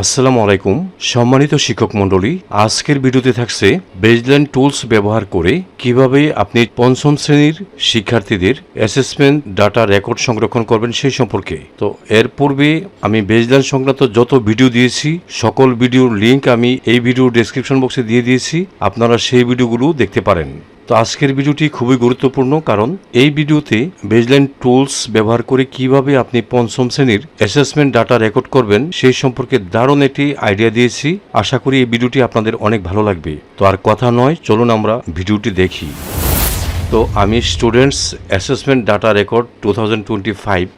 আসসালামু আলাইকুম, সম্মানিত শিক্ষক মণ্ডলী, আজকের ভিডিওতে থাকছে বেজল্যান্ড টুলস ব্যবহার করে কীভাবে আপনি পঞ্চম শ্রেণির শিক্ষার্থীদের অ্যাসেসমেন্ট ডাটা রেকর্ড সংরক্ষণ করবেন সেই সম্পর্কে। তো এর পূর্বে আমি বেজল্যান্ড সংক্রান্ত যত ভিডিও দিয়েছি, সকল ভিডিওর লিংক আমি এই ভিডিও ডেসক্রিপশন বক্সে দিয়ে দিয়েছি, আপনারা সেই ভিডিওগুলো দেখতে পারেন। তো আজকের ভিডিওটি খুবই গুরুত্বপূর্ণ, কারণ এই ভিডিওতে বেজলাইন টুলস ব্যবহার করে কীভাবে আপনি পঞ্চম শ্রেণির অ্যাসেসমেন্ট ডাটা রেকর্ড করবেন সেই সম্পর্কে দারুণ একটি আইডিয়া দিয়েছি। আশা করি এই ভিডিওটি আপনাদের অনেক ভালো লাগবে। তো আর কথা নয়, চলুন আমরা ভিডিওটি দেখি। তো আমি students assessment data record two thousand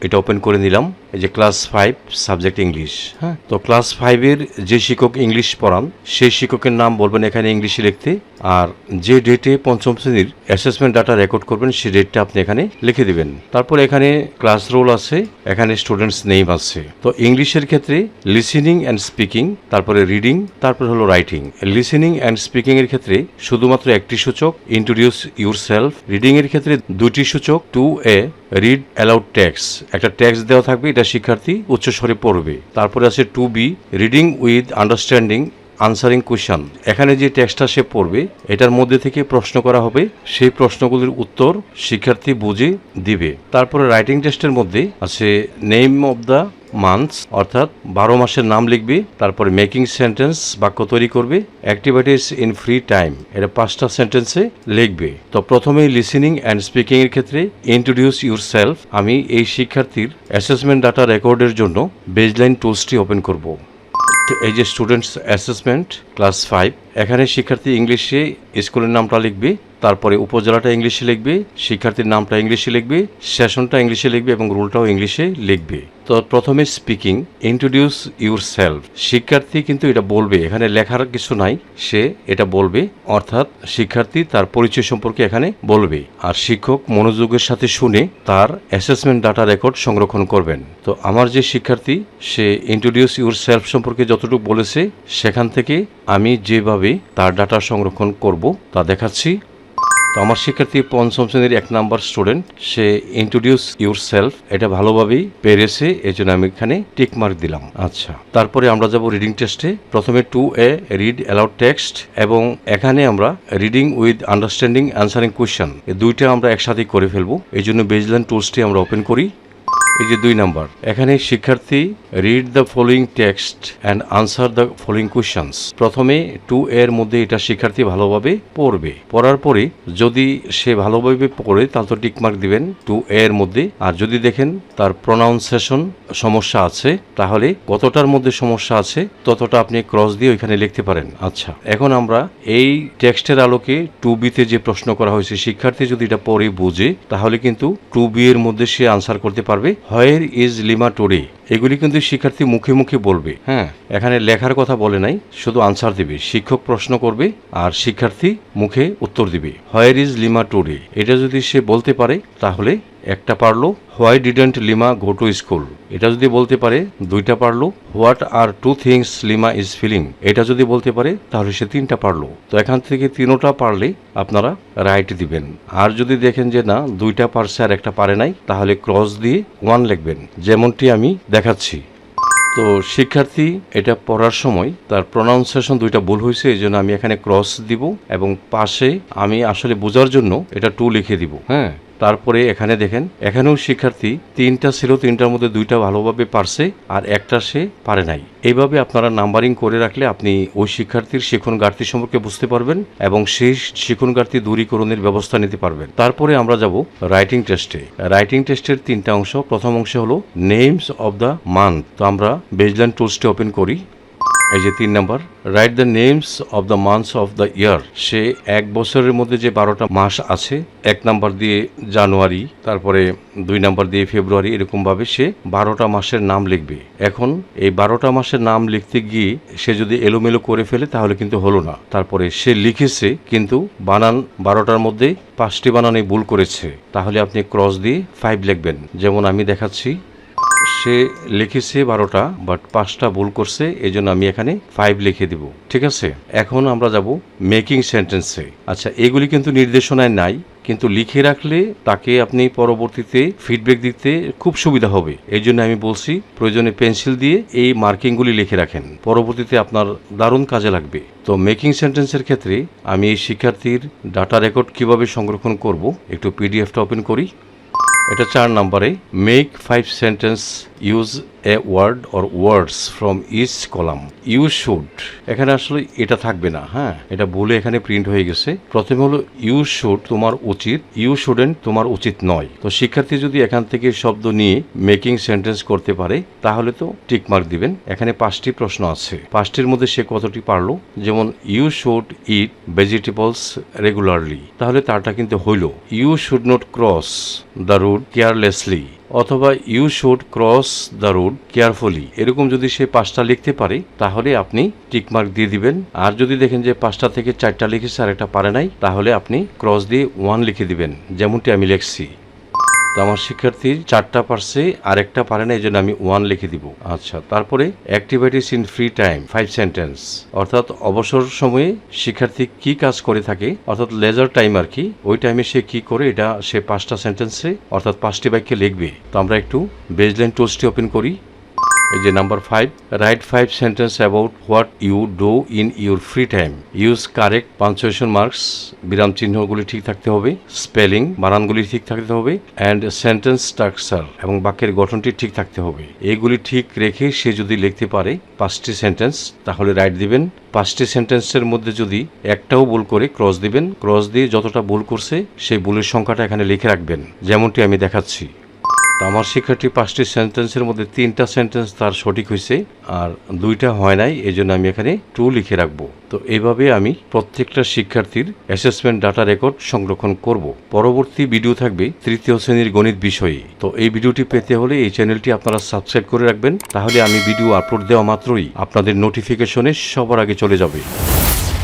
এটা ওপেন করে নিলাম। এই যে ক্লাস ফাইভ সাবজেক্ট ইংলিশ হ্যাঁ? তো ক্লাস ফাইভের যে শিক্ষক ইংলিশ পড়ান, সেই শিক্ষকের নাম বলবেন এখানে ইংলিশে লিখতে। আর যে ডেটে পঞ্চম শ্রেণির অ্যাসেসমেন্ট ডাটা রেকর্ড করবেন, সেই ডেটটা আপনি এখানে লিখে দিবেন। তারপর এখানে ক্লাস রোল আছে, এখানে স্টুডেন্টস নেম আছে। তো ইংলিশের ক্ষেত্রে লিসেনিং অ্যান্ড স্পিকিং তারপরে রিডিং তারপরে হলো রাইটিং লিসেনিং অ্যান্ড স্পিকিং এর ক্ষেত্রে শুধুমাত্র একটি সূচক ইন্ট্রোডিউস ইউর সেলফ রিডিং এর ক্ষেত্রে দুটি সূচক two A read aloud text একটা ট্যাক্স দেওয়া থাকবে, এটা শিক্ষার্থী উচ্চস্বরে পড়বে। তারপরে আছে two B reading with understanding answering question এখানে যে টেক্সটটা সে পড়বে, এটার মধ্যে থেকে প্রশ্ন করা হবে, সেই প্রশ্নগুলির উত্তর শিক্ষার্থী বুঝে দিবে। তারপরে রাইটিং টেস্টের মধ্যে আছে নেম অব দ্য মান্থস অর্থাৎ বারো মাসের নাম লিখবে, তারপরে মেকিং সেন্টেন্স বাক্য তৈরি করবে অ্যাক্টিভিটিস ইন ফ্রি টাইম এটা পাঁচটা সেন্টেন্সে লিখবে। তো প্রথমেই লিসেনিং অ্যান্ড স্পিকিং এর ক্ষেত্রে ইন্ট্রোডিউস ইউর সেলফ আমি এই শিক্ষার্থীর অ্যাসেসমেন্ট ডাটা রেকর্ডের জন্য বেজলাইন টুলসটি ওপেন করব। এই যে স্টুডেন্টস অ্যাসেসমেন্ট ক্লাস ফাইভ। এখানে শিক্ষার্থী ইংলিশে স্কুলের নামটা লিখবে, তারপরে উপজেলাটা ইংলিশে লিখবে, শিক্ষার্থীর নামটা ইংলিশে লিখবে, সেশনটা ইংলিশে লিখবে এবং রুলটাও ইংলিশে লিখবে। তো প্রথমে স্পিকিং ইন্ট্রোডিউস ইউর সেলফ শিক্ষার্থী কিন্তু এটা বলবে, এখানে লেখার কিছু নাই, সে এটা বলবে, অর্থাৎ শিক্ষার্থী তার পরিচয় সম্পর্কে এখানে বলবে। আর শিক্ষক মনোযোগের সাথে শুনে তার অ্যাসেসমেন্ট ডাটা রেকর্ড সংরক্ষণ করবেন। তো আমার যে শিক্ষার্থী, সে ইন্ট্রোডিউস ইউর সেলফ সম্পর্কে যতটুকু বলেছে, সেখান থেকে আমি যেভাবে তার ডাটা সংরক্ষণ করব তা দেখাচ্ছি। তো আমার শিক্ষার্থী পঞ্চম শ্রেণির এক নাম্বার স্টুডেন্ট, সে ইন্ট্রোডিউস ইউর সেলফ এটা ভালোভাবেই পেরেছে এই জন্য আমি এখানে টিক মার্ক দিলাম। আচ্ছা তারপরে আমরা যাব রিডিং টেস্টে প্রথমে two A read aloud text এবং এখানে আমরা reading with understanding answering question এই দুইটা আমরা একসাথে করে ফেলব। এই জন্য বেজল্যান্ড টুলসটি আমরা ওপেন করি। এই যে দুই নাম্বার, এখানে শিক্ষার্থী read the following text and answer the following questions প্রথমে টু এর মধ্যে এটা শিক্ষার্থী ভালোভাবে পড়বে। পড়ার পরে যদি সে ভালোভাবে পড়ে, তাহলে তো টিকমার্ক দিবেন টু এর মধ্যে। আর যদি দেখেন তার প্রনাউন্সেশন সমস্যা আছে, তাহলে কতটার মধ্যে সমস্যা আছে, ততটা আপনি ক্রস দিয়ে ওইখানে লিখতে পারেন। আচ্ছা এখন আমরা এই টেক্সটের আলোকে টু বিতে যে প্রশ্ন করা হয়েছে, শিক্ষার্থী যদি এটা পড়ে, বুঝে, তাহলে কিন্তু টু বি এর মধ্যে সে আনসার করতে পারবে। হোয়ার ইজ লিমা এগুলি কিন্তু শিক্ষার্থী মুখে মুখে বলবে। হ্যাঁ। এখানে লেখার কথা বলে নাই শুধু আনসার দিবে। শিক্ষক প্রশ্ন করবে আর শিক্ষার্থী মুখে উত্তর দিবে। হোয়ার ইজ লিমা টুডে এটা যদি সে বলতে পারে তাহলে একটা পারল। Why didn't Lima go to school এটা যদি বলতে পারে দুইটা পারল। What are two things Lima is feeling এটা যদি বলতে পারে তাহলে সে তিনটা পারল। তো এখান থেকে তিনোটা পারলে আপনারা রাইট দিবেন। আর যদি দেখেন যে না দুইটা পারছে আর একটা পারে নাই তাহলে ক্রস দিয়ে ওয়ান লিখবেন। যেমনটি আমি দেখাচ্ছি। তো শিক্ষার্থী, এটা পড়ার সময় তার প্রনাউন্সিয়েশন দুইটা ভুল হয়েছে, এই জন্য আমি এখানে ক্রস দিব এবং পাশে আমি আসলে বোঝার জন্য এটা টু লিখে দিব হ্যাঁ? তারপরে এখানে দেখেন, এখানেও শিক্ষার্থী তিনটা ছিল, তিনটার মধ্যে দুইটা ভালোভাবে পারছে আর একটা সে পারে নাই। এইভাবে আপনারা নাম্বারিং করে রাখলে আপনি ওই শিক্ষার্থীর শিখন ঘাটতি সম্পর্কে বুঝতে পারবেন এবং সেই শিখন ঘাটতি দূরীকরণের ব্যবস্থা নিতে পারবেন। তারপরে আমরা যাব রাইটিং টেস্টে। রাইটিং টেস্টের তিনটা অংশ, প্রথম অংশ হলো নেমস অব দ্য মান্থ। তো আমরা বেজল্যান্ড টুলসটি ওপেন করি। এই যে তিন number write the names of the months of the year সে এক বছরের মধ্যে যে বারোটা মাস আছে, এক নাম্বার দিয়ে জানুয়ারি, তারপরে দুই নাম্বার দিয়ে ফেব্রুয়ারি, এরকমভাবে সে বারোটা মাসের নাম লিখবে। এখন এই বারোটা মাসের নাম লিখতে গিয়ে সে যদি এলোমেলো করে ফেলে, তাহলে কিন্তু হলো না। তারপরে সে লিখেছে, কিন্তু বানান বারোটার মধ্যে পাঁচটি বানানে ভুল করেছে। তাহলে আপনি ক্রস দিয়ে ফাইভ লিখবেন। যেমন আমি দেখাচ্ছি সে লিখেছে বারোটা বাট পাঁচটা ভুল করছে এই জন্য আমি এখানে ফাইভ লিখে দিব, ঠিক আছে? এখন আমরা যাব মেকিং সেন্টেন্সে আচ্ছা এগুলি কিন্তু নির্দেশনায় নাই, কিন্তু লিখে রাখলে তাকে আপনি পরবর্তীতে ফিডব্যাক দিতে খুব সুবিধা হবে। এই জন্য আমি বলছি, প্রয়োজনে পেন্সিল দিয়ে এই মার্কিংগুলি লিখে রাখেন। পরবর্তীতে আপনার দারুণ কাজে লাগবে। তো মেকিং সেন্টেন্সের ক্ষেত্রে আমি এই শিক্ষার্থীর ডাটা রেকর্ড কীভাবে সংরক্ষণ করব, একটু পিডিএফটা ওপেন করি। এটা চার নম্বরে make five sentence use a word or words from each column you should এখানে আসলে এটা থাকবে না হ্যাঁ? এটা বলে এখানে প্রিন্ট হয়ে গেছে। প্রথমে হলো ইউ শুড তোমার উচিত। ইউ শুডেন্ট তোমার উচিত নয়। তো শিক্ষার্থী যদি এখান থেকে শব্দ নিয়ে মেকিং সেন্টেন্স করতে পারে, তাহলে তো টিক মার্ক দিবেন। এখানে পাঁচটি প্রশ্ন আছে। পাঁচটির মধ্যে সে কতটি পারল? যেমন you should eat vegetables regularly তাহলে তারটা কিন্তু হইল। You should not cross the route carelessly অথবা you should cross the road carefully এরকম যদি সে পাঁচটা লিখতে পারে, তাহলে আপনি টিকমার্ক দিয়ে দিবেন। আর যদি দেখেন যে পাঁচটা থেকে চারটা লিখেছে আর একটা পারে নাই, তাহলে আপনি ক্রস দিয়ে ওয়ান লিখে দিবেন। যেমনটি আমি লিখছি। তো আমার শিক্ষার্থী চারটা পারছে, আরেকটা পারে না এই জন্য আমি ওয়ান লিখে দিব। আচ্ছা তারপরে activities in free time five sentence অর্থাৎ অবসর সময়ে শিক্ষার্থী কি কাজ করে থাকে, অর্থাৎ লেজার টাইম আর কি, ওই টাইমে সে কি করে, এটা সে পাঁচটা সেন্টেন্সে অর্থাৎ পাঁচটি বাক্যে লিখবে। তো আমরা একটু বেজলাইন টোস্টটি ওপেন করি। এই যে number five write five sentence about what you do in your free time use correct punctuation marks বিরাম চিহ্নগুলি ঠিক থাকতে হবে স্পেলিং বানানগুলি ঠিক থাকতে হবে অ্যান্ড সেন্টেন্স স্ট্রাকচার এবং বাক্যের গঠনটি ঠিক থাকতে হবে। এগুলি ঠিক রেখে সে যদি লিখতে পারে পাঁচটি সেন্টেন্স তাহলে রাইট দিবেন। পাঁচটি সেন্টেন্সের মধ্যে যদি একটাও ভুল করে ক্রস দিবেন ক্রস দিয়ে যতটা ভুল করছে, সেই ভুলের সংখ্যাটা এখানে লিখে রাখবেন। যেমনটি আমি দেখাচ্ছি। তো আমার শিক্ষার্থী পাঁচটি সেন্টেন্সের মধ্যে তিনটা সেন্টেন্স তার সঠিক হয়েছে আর দুইটা হয় নাই এই জন্য আমি এখানে টু লিখে রাখব। তো এইভাবে আমি প্রত্যেকটা শিক্ষার্থীর অ্যাসেসমেন্ট ডাটা রেকর্ড সংরক্ষণ করব। পরবর্তী ভিডিও থাকবে তৃতীয় শ্রেণির গণিত বিষয়ে। তো এই ভিডিওটি পেতে হলে এই চ্যানেলটি আপনারা সাবস্ক্রাইব করে রাখবেন, তাহলে আমি ভিডিও আপলোড দেওয়া মাত্রই আপনাদের নোটিফিকেশনে সবার আগে চলে যাবে।